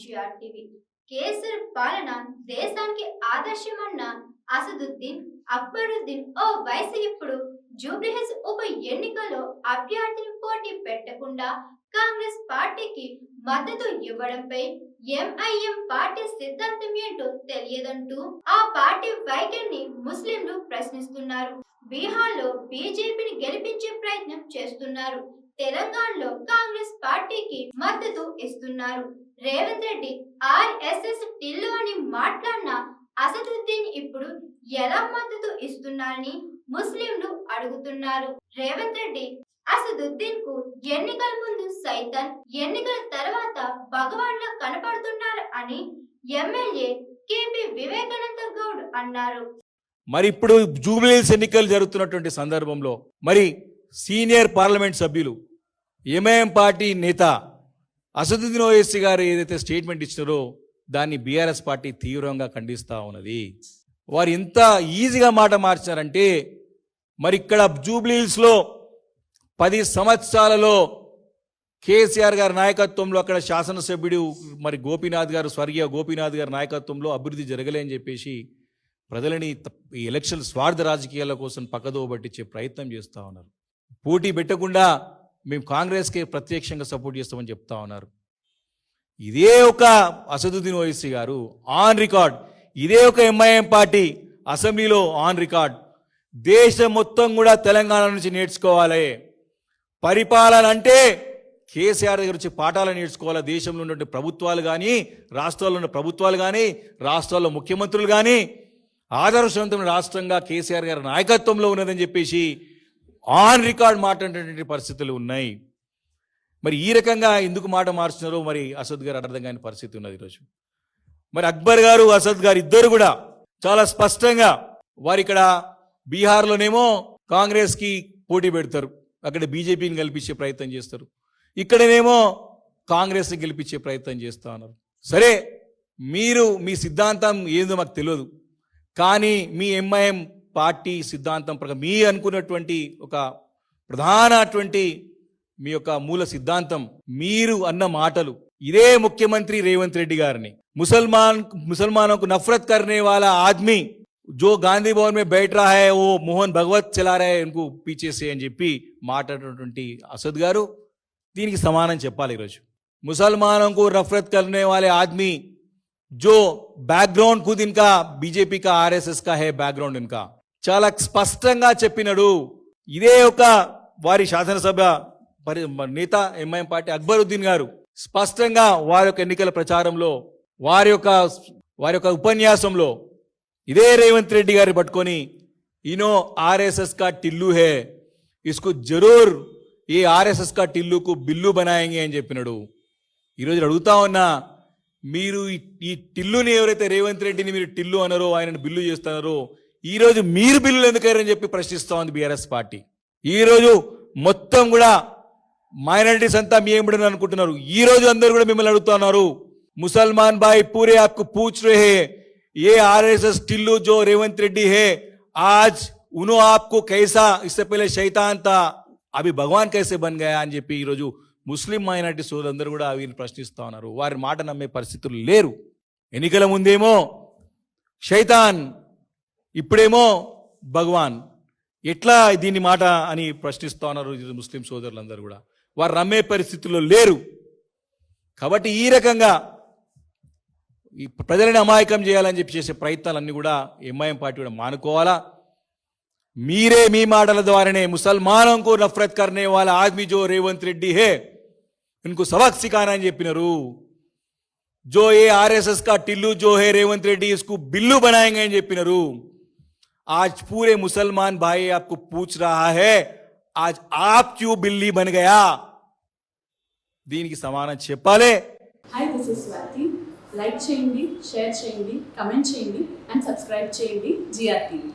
GRTV kesar పాలన దేశానికి ఆదర్శమన్న అసదుద్దీన్ అక్బరుద్దీన్ ఓ వయసు ఇప్పుడు జూబ్లీహిల్స్ ఉప ఎన్నికల్లో అభ్యర్థిని పోటీ పెట్టకుండా కాంగ్రెస్ పార్టీకి మద్దతు ఇవ్వడంపై ఎంఐఎం పార్టీ సిద్ధాంతం ఏంటో తెలియదంటూ ఆ పార్టీ వైఖరిని ముస్లింలు ప్రశ్నిస్తున్నారు. బీహార్లో బీజేపీని గెలిపించే ప్రయత్నం చేస్తున్నారు. తెలంగాణలో కాంగ్రెస్ పార్టీకి మద్దతు ఇస్తున్నారు. రేవంత్ రెడ్డి ఆర్ఎస్ఎస్ టిల్లు అని మాట్లాడిన అసదుద్దీన్ ఇప్పుడు ఎలా మద్దతు ఇస్తున్నారని ముస్లింలు అడుగుతున్నారు. రేవంత్ రెడ్డి అసదుద్దీన్కు ఎన్నికల ముందు సైతం ఎన్నికల తర్వాత భగవాన్లా కనపడుతున్నారు అని ఎమ్మెల్యే కేపీ వివేకానంద గౌడ్ అన్నారు. మరి ఇప్పుడు జూబ్లీహిల్స్ ఎన్నికలు జరుగుతున్నటువంటి సందర్భంలో మరి సీనియర్ పార్లమెంట్ సభ్యులు ఎంఐఎం పార్టీ నేత అసదుద్దీన్ ఓవైసీ గారు ఏదైతే స్టేట్మెంట్ ఇచ్చారో దాన్ని బీఆర్ఎస్ పార్టీ తీవ్రంగా ఖండిస్తూ ఉన్నది. వారు ఎంత ఈజీగా మాట మార్చారంటే మరి ఇక్కడ జూబ్లీహిల్స్లో పది సంవత్సరాలలో కేసీఆర్ గారి నాయకత్వంలో అక్కడ శాసనసభ్యుడు మరి గోపీనాథ్ గారు స్వర్గీయ గోపీనాథ్ గారి నాయకత్వంలో అభివృద్ధి జరగలే అని చెప్పేసి ప్రజలని ఈ ఎలక్షన్ స్వార్థ రాజకీయాల కోసం పక్కదోబట్టించే ప్రయత్నం చేస్తూ ఉన్నారు. పోటీ పెట్టకుండా మేము కాంగ్రెస్కే ప్రత్యక్షంగా సపోర్ట్ చేస్తామని చెప్తా ఉన్నారు. ఇదే ఒక అసదుద్దీన్ ఓవైసీ గారు ఆన్ రికార్డ్. ఇదే ఒక ఎంఐఎం పార్టీ అసెంబ్లీలో ఆన్ రికార్డ్. దేశం మొత్తం కూడా తెలంగాణ నుంచి నేర్చుకోవాలి. పరిపాలన అంటే కేసీఆర్ దగ్గర వచ్చి పాఠాలు నేర్చుకోవాలి. దేశంలో ఉన్నటువంటి ప్రభుత్వాలు కానీ రాష్ట్రాల్లో ఉన్న ప్రభుత్వాలు కానీ రాష్ట్రాల్లో ముఖ్యమంత్రులు కానీ ఆదర్శవంతమైన రాష్ట్రంగా కేసీఆర్ గారి నాయకత్వంలో ఉన్నదని చెప్పేసి ఆన్ రికార్డ్ మాట్లాడేటువంటి పరిస్థితులు ఉన్నాయి. మరి ఈ రకంగా ఎందుకు మాట మార్చినారో మరి అసద్ గారు అర్థం కాని పరిస్థితి ఉన్నది ఈరోజు. మరి అక్బర్ గారు అసద్ గారు ఇద్దరు కూడా చాలా స్పష్టంగా వారు ఇక్కడ బీహార్లోనేమో కాంగ్రెస్కి పోటీ పెడతారు. అక్కడ బీజేపీని గెలిపించే ప్రయత్నం చేస్తారు. ఇక్కడనేమో కాంగ్రెస్ని గెలిపించే ప్రయత్నం చేస్తా ఉన్నారు. సరే మీరు మీ సిద్ధాంతం ఏందో మాకు తెలియదు. కానీ మీ ఎంఐఎం పార్టీ సిద్ధాంతం ప్రకారం మీ అనుకున్నటువంటి ఒక ప్రధానటువంటి మీ యొక్క మూల సిద్ధాంతం మీరు అన్న మాటలు ఇదే ముఖ్యమంత్రి రేవంత్ రెడ్డి గారిని. ముసల్మాన్ ముసల్మానోं को नफरत करने वाला आदमी గాంధీ భవన్ మే బయట రాయే ఓ మోహన్ భగవత్ చలా ఇంకో పీచేసే అని చెప్పి మాట్లాడినటువంటి అసద్ గారు దీనికి సమానం చెప్పాలి ఈరోజు. ముసల్మానంకు నఫరత్ కర్నే వాలే ఆద్మీ జో బ్యాక్గ్రౌండ్ खुद इनका बीजेपी का आरएसएस का బ్యాక్గ్రౌండ్ बैकग्राउंड చాలా స్పష్టంగా చెప్పినడు. ఇదే ఒక వారి శాసనసభ పరి నేత ఎంఐఎం పార్టీ అక్బరుద్దీన్ గారు. స్పష్టంగా వారి యొక్క ఎన్నికల ప్రచారంలో వారి యొక్క వారి యొక్క ఉపన్యాసంలో ఇదే రేవంత్ రెడ్డి గారిని పట్టుకొని ఈనో ఆర్ఎస్ఎస్ కా టిల్లు హే ఇస్కు జరూర్ ఈ ఆర్ఎస్ఎస్ కా టిల్లుకు బిల్లు బనాయంగి అని చెప్పినాడు. ఈరోజు అడుగుతా ఉన్నా మీరు ఈ- టిల్లుని ఎవరైతే రేవంత్ రెడ్డిని మీరు టిల్లు అనరో ఆయనను బిల్లు చేస్తున్నారో ఈరోజు మీరు బిల్లులు అని చెప్పి ప్రశ్నిస్తోంది బీఆర్ఎస్ పార్టీ. ఈరోజు మొత్తం కూడా మైనారిటీస్ అంతా మీ ఏమిడని అనుకుంటున్నారు? ఈ రోజు అందరూ కూడా మిమ్మల్ని అడుగుతున్నారు ముసల్మాన్ భాయ్ పూరే ఆప్కు పూచ్ రే ఏ ఆర్ఎస్ఎస్ టిల్లు జో రేవంత్ రెడ్డి హే ఆజ్ ఉను ఆప్కు కైసా ఇస్తే శైతాంత తా అవి భగవాన్ కైసే బన్ గయా? అని చెప్పి ఈరోజు ముస్లిం మైనార్టీ సోదరులందరూ కూడా వీరిని ప్రశ్నిస్తూ ఉన్నారు. వారి మాట నమ్మే పరిస్థితులు లేరు. ఎన్నికల ముందేమో శైతాన్ ఇప్పుడేమో భగవాన్ ఎట్లా దీని మాట అని ప్రశ్నిస్తూ ఉన్నారు ముస్లిం సోదరులందరూ కూడా. వారు రమ్మే పరిస్థితుల్లో లేరు. కాబట్టి ఈ రకంగా ఈ ప్రజలని అమాయకం చేయాలని చెప్పి చేసే ప్రయత్నాలన్నీ కూడా ఎంఐఎం పార్టీ కూడా మానుకోవాలా? మీరే మీ మాటల ద్వారానే ముసల్మానంకు నఫరత్ కర్నే వాళ్ళ ఆద్మీ జో రేవంత్ రెడ్డి హే ఇంకు సవాక్ సిఖానా అని చెప్పినారు. జో ఏ ఆర్ఎస్ఎస్ కా టిల్లు జో హే రేవంత్ రెడ్డి ఇసుకు బిల్లు బనాయంగా అని చెప్పినారు. आज पूरे मुसलमान भाई आपको पूछ रहा है आज आप क्यों बिल्ली बन गया దీనికి సమానం చెప్పాలి hi this is Swathi like చేయండి షేర్ చేయండి కమెంట్ చేయండి అండ్ సబ్స్క్రైబ్ చేయండి జిఆర్ టీవీ